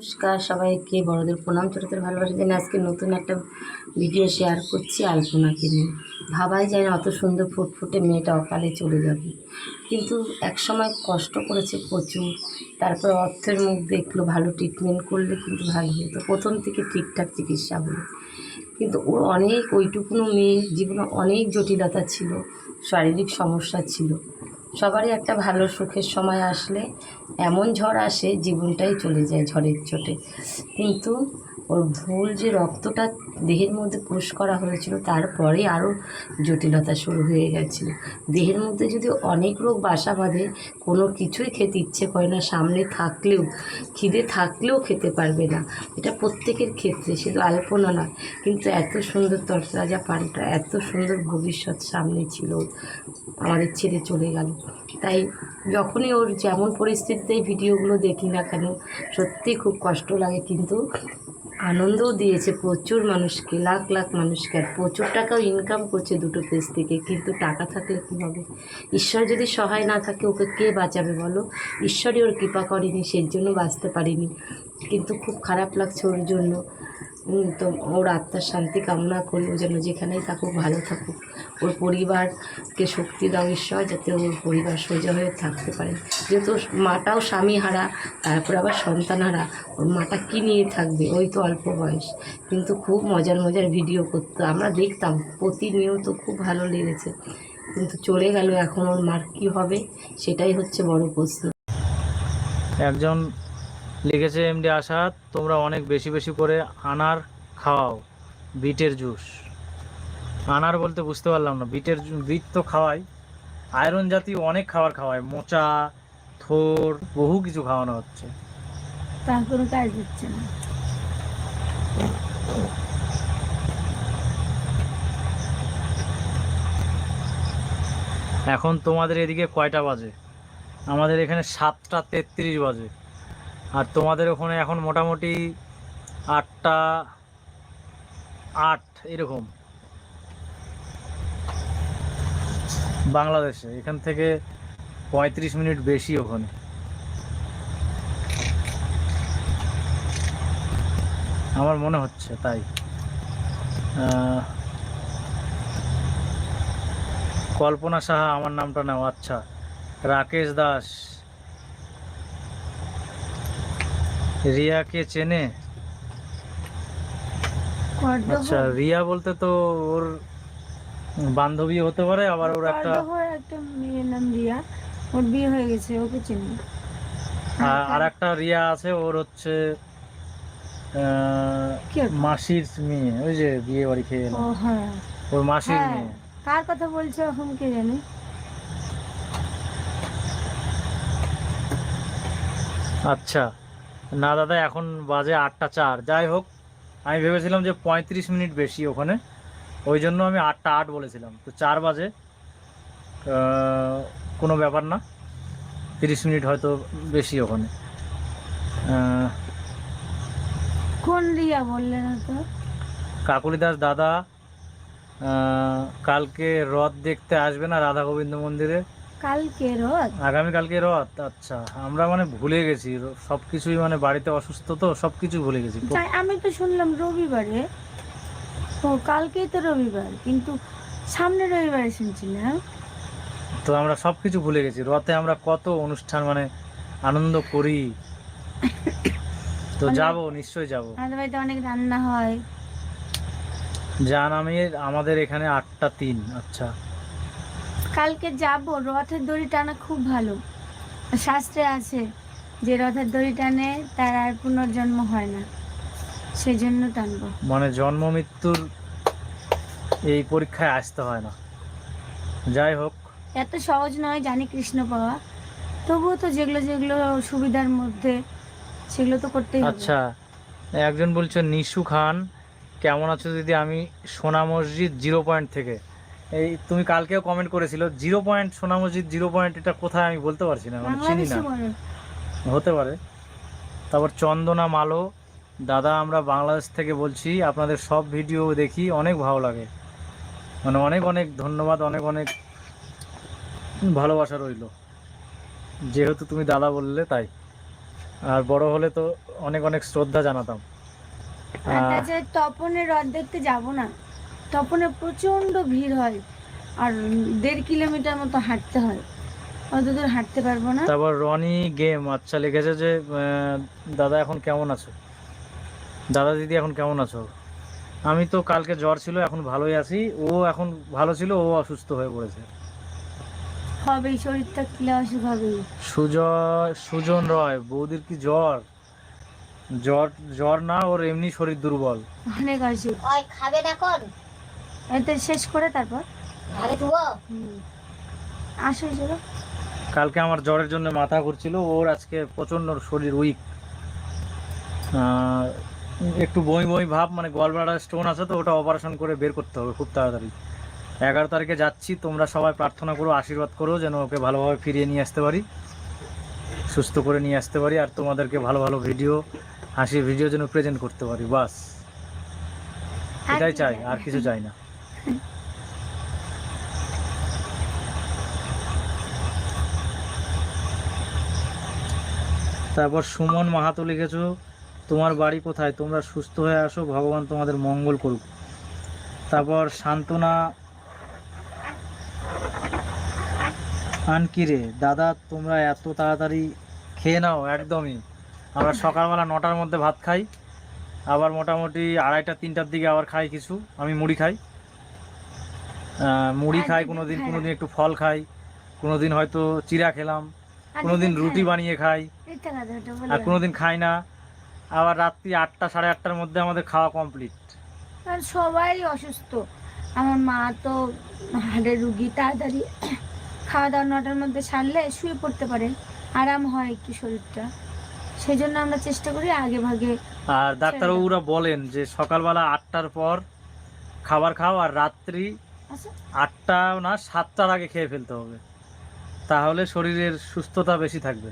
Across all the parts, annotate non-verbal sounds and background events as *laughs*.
নমস্কার সবাইকে, বড়দের প্রণাম, ছোটদের ভালোবাসা জানি আজকে নতুন একটা ভিডিও শেয়ার করছি আলপনাকে নিয়ে। ভাবাই যায় না, অত সুন্দর ফুটফুটে মেয়েটা অকালে চলে যাবে। কিন্তু এক সময় কষ্ট করেছে প্রচুর, তারপর অর্থের মুখ দেখল, ভালো ট্রিটমেন্ট করলে কিন্তু ভালো হতো। প্রথম থেকে ঠিকঠাক চিকিৎসা হলো। কিন্তু ওর অনেক ওইটুকুনো মেয়ে, জীবনে অনেক জটিলতা ছিল, শারীরিক সমস্যা ছিল। সবারই একটা ভালো সুখের সময় আসলে, এমন ঝড় আসে, জীবনটাই চলে যায় ঝড়ের চোটে। কিন্তু ওর ভুল যে রক্তটা দেহের মধ্যে পুশ করা হয়েছিল তারপরে আরও জটিলতা শুরু হয়ে গেছিল। দেহের মধ্যে যদি অনেক রোগ বাসা বাঁধে, কোনো কিছুই খেতে ইচ্ছে করে না। সামনে থাকলেও, খিদে থাকলেও খেতে পারবে না। এটা প্রত্যেকের ক্ষেত্রে শুধু আলপনা নয়। কিন্তু এত সুন্দর তরতাজা পানটা, এত সুন্দর ভবিষ্যৎ সামনে ছিল। আমাদের ছেড়ে চলে গেল। তাই যখনই ওর যেমন পরিস্থিতিতে ভিডিওগুলো দেখি না কেন সত্যি খুব কষ্ট লাগে। কিন্তু আনন্দও দিয়েছে প্রচুর মানুষকে, লাখ লাখ মানুষকে। আর প্রচুর টাকাও ইনকাম করছে দুটো পেজ থেকে, কিন্তু টাকা থাকলে কী হবে? ঈশ্বর যদি সহায় না থাকে, ওকে কে বাঁচাবে বলো? ঈশ্বরই ওর কৃপা করেনি সেই জন্য বাঁচতে পারিনি। কিন্তু খুব খারাপ লাগছে ওর জন্য। তো ওর আত্মার শান্তি কামনা করি ও যেন যেখানেই থাকুক, ভালো থাকুক। ওর পরিবারকে শক্তি দাও ঈশ্বর, যাতে ওর পরিবার সোজা হয়ে থাকতে পারে। যেহেতু মাটাও স্বামী হারা, তারপর আবার সন্তান হারা, ওর মাটা কী নিয়ে থাকবে? ওই তো অল্প বয়স। কিন্তু খুব মজার মজার ভিডিও করতো। আমরা দেখতাম, প্রতিনিয়ত খুব ভালো লেগেছে। কিন্তু চলে গেল এখন ওর মার কী হবে, সেটাই হচ্ছে বড় প্রশ্ন। একজন লিখেছে এমডি আসাদ তোমরা অনেক বেশি বেশি করে আনার খাওয়াও বিটের জুস। আনার বলতে বুঝতে পারলাম না বিটের বিট তো খাওয়াই। আয়রন জাতীয় অনেক খাবার খাওয়ায় মোচা থোর বহু কিছু খাওয়ানো হচ্ছে। তার কোনো কাজ দিচ্ছে না। এখন তোমাদের এদিকে কয়টা বাজে? আমাদের এখানে সাতটা তেত্রিশ বাজে। আর তোমাদের ওখানে এখন মোটামুটি আটটা আট এরকম। বাংলাদেশে, এখান থেকে পঁয়ত্রিশ মিনিট বেশি ওখানে। আমার মনে হচ্ছে তাই। কল্পনা সাহা আমার নামটা নাও আচ্ছা। রাকেশ দাস। রিয়াকে চেনে? আচ্ছা রিয়া বলতে তো ওর বান্ধবী হতে পারে আবার ওর একটা একটা মেয়ের নাম রিয়া। ওর বিয়ে হয়ে গেছে ওকে চিনি। আর- একটা রিয়া আছে ওর হচ্ছে মাসির মেয়ে ওই যে বিয়ে বাড়ি খেয়ে এলো। হ্যাঁ। ওর মাসির হ্যাঁ মেয়ে। কার কথা বলছো এখন কে জানে? আচ্ছা না দাদা এখন বাজে আটটা চার। যাই হোক আমি ভেবেছিলাম যে পঁয়ত্রিশ মিনিট বেশি ওখানে। ওই জন্য আমি আটটা আট বলেছিলাম। তো চার বাজে। কোনো ব্যাপার না। তিরিশ মিনিট হয়তো বেশি ওখানে। কোন রিয়া বললে না তো কাকুলি দাস দাদা কালকে রথ দেখতে আসবে না রাধা গোবিন্দ মন্দিরে। কালকে রথ? আগামীকালকে রথ আচ্ছা। আমরা মানে ভুলে গেছি সব কিছুই মানে বাড়িতে অসুস্থ তো সব কিছু ভুলে গেছি। তাই আমি তো শুনলাম রবিবারে। কালকেই তো রবিবার কিন্তু সামনে রবিবারে শুনছিলাম তো আমরা সব কিছু ভুলে গেছি। রথে আমরা কত অনুষ্ঠান মানে আনন্দ করি। তো অনেক- যাব নিশ্চয়ই যাব। আমাদের বাড়িতে অনেক রান্না হয়। জান আমি আমাদের এখানে আটটা তিন আচ্ছা। কালকে যাব রথের দড়ি টানা খুব ভালো। শাস্ত্রে আছে যে রথের দড়ি টানে তার আর পুনর্জন্ম হয় না সেজন্য টানবো। মানে জন্ম মৃত্যুর এই পরীক্ষায় আসতে হয় না। যাই হোক। এত সহজ নয় জানি কৃষ্ণ পাওয়া। তবুও তো যেগুলো যেগুলো সুবিধার মধ্যে সেগুলো তো করতেই হবে। আচ্ছা একজন বলছে নিশু খান কেমন আছো দিদি? আমি সোনা মসজিদ জিরো পয়েন্ট থেকে। এই তুমি কালকেও কমেন্ট করেছিল জিরো পয়েন্ট সোনা মসজিদ জিরো পয়েন্ট এটা কোথায় আমি বলতে পারছি না মানে চিনি না। হতে পারে। তারপর চন্দনা মালো দাদা আমরা বাংলাদেশ থেকে বলছি আপনাদের সব ভিডিও দেখি অনেক ভালো লাগে। মানে অনেক অনেক ধন্যবাদ অনেক অনেক ভালোবাসা রইল। যেহেতু তুমি দাদা বললে তাই। আর বড় হলে তো অনেক অনেক শ্রদ্ধা জানাতাম। তপনের রথ দেখতে যাব না। তপনে প্রচণ্ড ভিড় হয়। আর দেড় কিলোমিটার মতো হাঁটতে হয়। অত দূর হাঁটতে পারব না। তারপর রনি গেম আচ্ছা লিখেছে যে দাদা এখন কেমন আছো? দাদা দিদি এখন কেমন আছো? আমি তো কালকে জ্বর ছিল এখন ভালোই আছি। ও এখন ভালো ছিল ও অসুস্থ হয়ে পড়েছে। হবেই শরীরটা থাকলে অসুখ হবেই। সুজয় সুজন রয় বৌদির কি জ্বর? জ্বর জ্বর না ওর এমনি শরীর দুর্বল। অনেক অসুখ। ওই খাবে না কোন? এতে শেষ করে তারপর। আগে তুবো আসো চলো কালকে আমার জ্বরের জন্য মাথা ঘুরছিল ওর আজকে প্রচণ্ড শরীর উইক একটু বই বই ভাব মানে গলব্লাডার স্টোন আছে তো ওটা অপারেশন করে বের করতে হবে খুব তাড়াতাড়ি। এগারো তারিখে যাচ্ছি তোমরা সবাই প্রার্থনা করো আশীর্বাদ করো যেন ওকে ভালোভাবে ফিরিয়ে নিয়ে আসতে পারি সুস্থ করে নিয়ে আসতে পারি আর তোমাদেরকে ভালো ভালো ভিডিও হাসির ভিডিও যেন প্রেজেন্ট করতে পারি বাস। এটাই চাই? আর কিছু চাই না। তারপর সুমন মাহাতো লিখেছো, তোমার বাড়ি কোথায়? তোমরা সুস্থ হয়ে আসো, ভগবান তোমাদের মঙ্গল করুক। তারপর সান্ত্বনা আনকিরে দাদা, তোমরা এত তাড়াতাড়ি খেয়ে নাও, একদমই। আমরা সকালবেলা নটার মধ্যে ভাত খাই, আবার মোটামুটি আড়াইটা, তিনটার দিকে আবার খাই কিছু, আমি মুড়ি খাই। মুড়ি খাই কোনো দিন কোনো দিন একটু ফল খাই কোনো দিন হয়তো চিরা খেলাম কোনো দিন রুটি বানিয়ে খাই আর। কোনো দিন খাই না। আবার রাত্রি আটটা সাড়ে আটটার মধ্যে আমাদের খাওয়া কমপ্লিট সবাই অসুস্থ। আমার মা তো হাড়ের রুগী তাড়াতাড়ি খাওয়া দাওয়া নটার মধ্যে সারলে শুয়ে পড়তে পারে। আরাম হয় একটু শরীরটা। সেই জন্য আমরা চেষ্টা করি আগে ভাগে আর ডাক্তারবাবুরা বলেন যে সকালবেলা আটটার পর খাবার খাও আর রাত্রি আটটা না সাতটার আগে খেয়ে ফেলতে হবে। তাহলে শরীরের সুস্থতা বেশি থাকবে।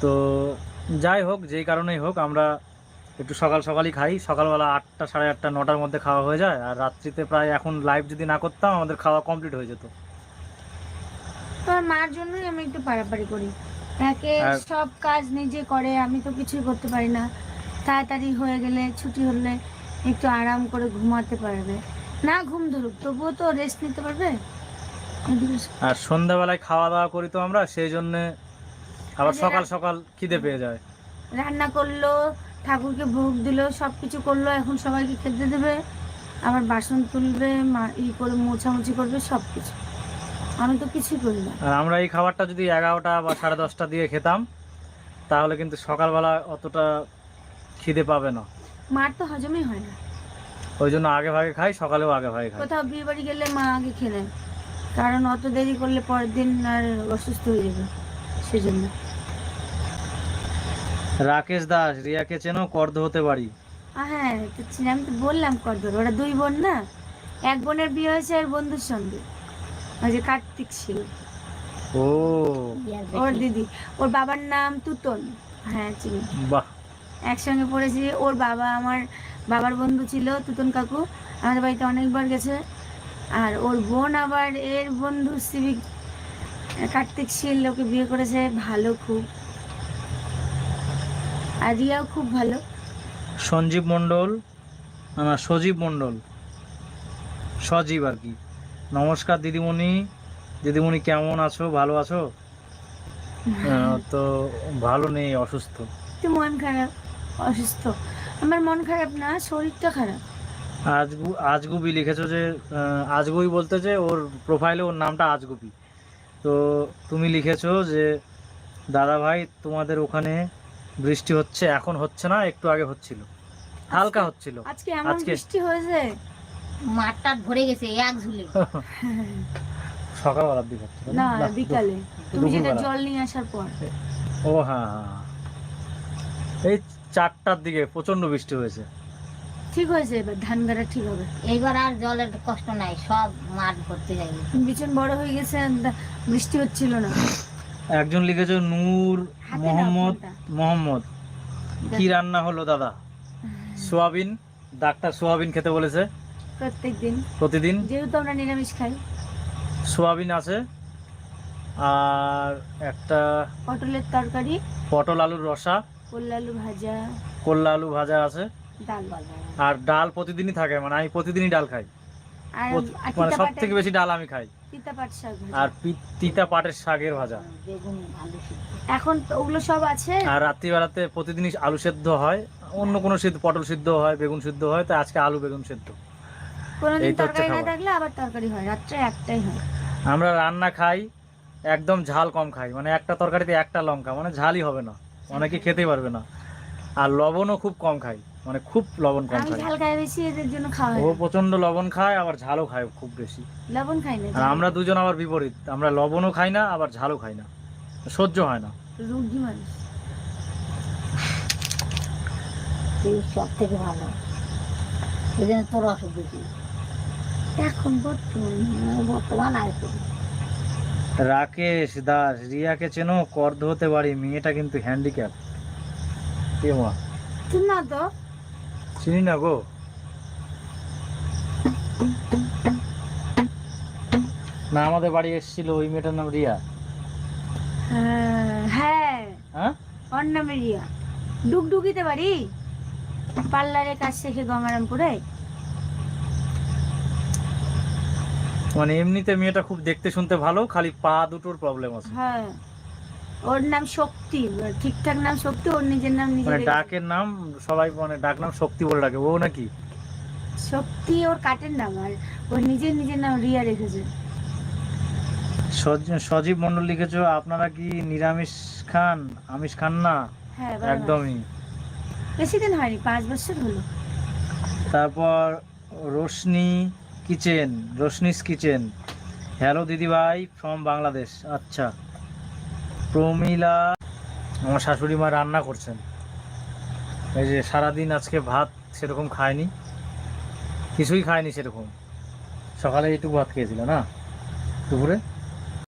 তো যাই হোক যেই কারণেই হোক আমরা একটু সকাল সকালই খাই। সকালবেলা আটটা সাড়ে আটটা নটার মধ্যে খাওয়া হয়ে যায়। আর রাত্রিতে প্রায় এখন লাইভ যদি না করতাম আমাদের খাওয়া কমপ্লিট হয়ে যেত। মার জন্যই আমি একটু পারাপারি করি। আর- সব কাজ নিজে করে আমি তো কিছুই করতে পারি না। তাড়াতাড়ি হয়ে গেলে ছুটি হলে একটু আরাম করে ঘুমাতে পারবে। না ঘুম ধরুক তবুও তো রেস্ট নিতে পারবে? আর সন্ধ্যাবেলায় খাওয়া দাওয়া করি তো আমরা সেই জন্যে আবার সকাল সকাল খিদে পেয়ে যায়। রান্না করল ঠাকুরকে ভোগ দিলো সব কিছু করল এখন সবাইকে খেতে দেবে আবার বাসন তুলবে মা- ই করে মোছামুছি করবে সব কিছু আমি তো কিছুই করি না। আর আমরা এই খাবারটা যদি এগারোটা বা সাড়ে দশটা দিয়ে খেতাম তাহলে কিন্তু সকালবেলা অতটা খিদে পাবে না। মার তো হজমই হয় না। ওই জন্য আগে ভাগে খাই সকালেও আগে ভাগে খাই। কোথাও বিয়ে বাড়ি গেলে মা আগে খেয়ে নেয়। কারণ অত দেরি করলে পরের দিন আর অসুস্থ হয়ে যাবে সেজন্য। রাকেশ দাস রিয়াকে চেনো? কর্দ হতে পারি। হ্যাঁ তো চিনি, আমি তো বললাম কদর ওরা দুই বোন না? এক বোনের বিয়ে হয়েছে আর বন্ধুর সঙ্গে। ওই যে কার্তিক ছিল। ও। ওর দিদি। ওর বাবার নাম তুতন। হ্যাঁ চিনি। বাহ। একসঙ্গে পড়েছি ওর বাবা আমার বাবার বন্ধু ছিল তুতন কাকু। আমাদের বাড়িতে অনেকবার গেছে। আর ওর বোন আবার এর বন্ধু সিভিক কার্তিক শীল ওকে বিয়ে করেছে। ভালো খুব। আর রিয়াও খুব ভালো। সঞ্জীব মণ্ডল না সজীব মণ্ডল। সজীব আর কি। নমস্কার দিদিমণি। দিদিমণি কেমন আছো? ভালো আছো? আহ, তো ভালো নেই অসুস্থ। মন খারাপ অসুস্থ। আমার মন খারাপ না শরীরটা খারাপ। আজগু আজগুবি লিখেছো যে আজগুবি বলতে যে ওর প্রোফাইলে ওর নামটা আজগুবি। তো তুমি লিখেছো যে দাদা ভাই তোমাদের ওখানে বৃষ্টি হচ্ছে এখন হচ্ছে না একটু আগে হচ্ছিল। হালকা হচ্ছিল। আজকে এমন বৃষ্টি হয়েছে। মাঠটা ভরে গেছে এক ঝুলে। *laughs* সকালবেলার দিকে না, বিকালে। তুমি যেটা জল নিয়ে আসার পর। ও হ্যাঁ হ্যাঁ হ্যাঁ। এই চারটার দিকে প্রচণ্ড বৃষ্টি হয়েছে। ঠিক হয়েছে এবার ধান গাড়া ঠিক হবে। এইবার আর জলের কষ্ট নাই সব মাঠ ভর্তি যাবে বিছন বড় হয়ে গেছে বৃষ্টি হচ্ছিল না। একজন লিখেছে নূর মোহাম্মদ মোহাম্মদ। কি রান্না হলো দাদা? সোয়াবিন ডাক্তার সোয়াবিন খেতে বলেছে। প্রত্যেক দিন প্রতিদিন। যেহেতু আমরা নিরামিষ খাই। সোয়াবিন আছে। আর একটা পটলের তরকারি। পটল আলুর রসা। কল্লা আলু ভাজা। কল্লা আলু ভাজা আছে। ডাল আর ডাল প্রতিদিনই থাকে মানে আমি প্রতিদিনই ডাল খাই। মানে সব থেকে বেশি ডাল আমি খাই। আর তিতা পাটের শাকের ভাজা। সিদ্ধ। এখন ওগুলো সব আছে? আর রাত্রিবেলাতে প্রতিদিনই আলু সেদ্ধ হয়। অন্য কোনো সিদ্ধ পটল সিদ্ধ হয় বেগুন সিদ্ধ হয় তাই আজকে আলু বেগুন সিদ্ধ। কোনোদিন তো তরকারি না থাকলে আবার তরকারি হয় রাত্রে একটাই হয়। আমরা রান্না খাই একদম ঝাল কম খাই। মানে একটা তরকারিতে একটা লঙ্কা মানে ঝালই হবে না। অনেকে খেতেই পারবে না। আর লবণও খুব কম খায় মানে খুব লবণ কম আমি খাই। ঝাল খাই বেশি এদের জন্য খাওয়া ও প্রচণ্ড লবণ খায় আবার ঝালও খায় খুব বেশি। লবণ খাই না আর আমরা দুজন আবার বিপরীত আমরা লবণও খাই না আবার ঝালও খাই না। সহ্য হয় না। রুগী মানুষ। তুই সব থেকে ভালো। এই জন্য তোর অসুখ বেশি। এখন বর্তমান বর্তমান আর রাকেশ দাস রিয়াকে চেনো? কর্দ হতে পারি মেয়েটা কিন্তু হ্যান্ডিক্যাপ কে মা? না তো। চিনি না গো। না আমাদের বাড়ি এসেছিল ওই মেয়েটার নাম রিয়া। হ্যাঁ, হ্যাঁ। হ্যাঁ? ওর নামে রিয়া। ডুগডুগিতে বাড়ি? পার্লারে কাজ শেখে গঙ্গারামপুরে? মানে এমনিতে মেয়েটা খুব দেখতে শুনতে ভালো খালি পা দুটোর প্রবলেম আছে। হ্যাঁ। ওর নাম শক্তি ঠিকঠাক নাম শক্তি ওর নিজের নাম নিজে মানে ডাকের নাম সবাই মানে ডাক নাম শক্তি বলে ডাকে ও নাকি? শক্তি ওর কাটের নাম আর ওর নিজের নিজের নাম রিয়া রেখেছে। সজ- সজীব মন্ডল লিখেছো আপনারা কি নিরামিষ খান? আমিষ খান না? হ্যাঁ একদমই। বেশি দিন হয়নি পাঁচ বছর হলো। তারপর Roshni kitchen, Roshni's kitchen. Hello দিদিভাই, ফ্রম বাংলাদেশ। আচ্ছা প্রমিলা, আমার শাশুড়ি মা রান্না করছেন। এই যে সারাদিন আজকে ভাত সেরকম খায়নি। কিছুই খায়নি সেরকম। সকালে একটু ভাত খেয়েছিল না? দুপুরে?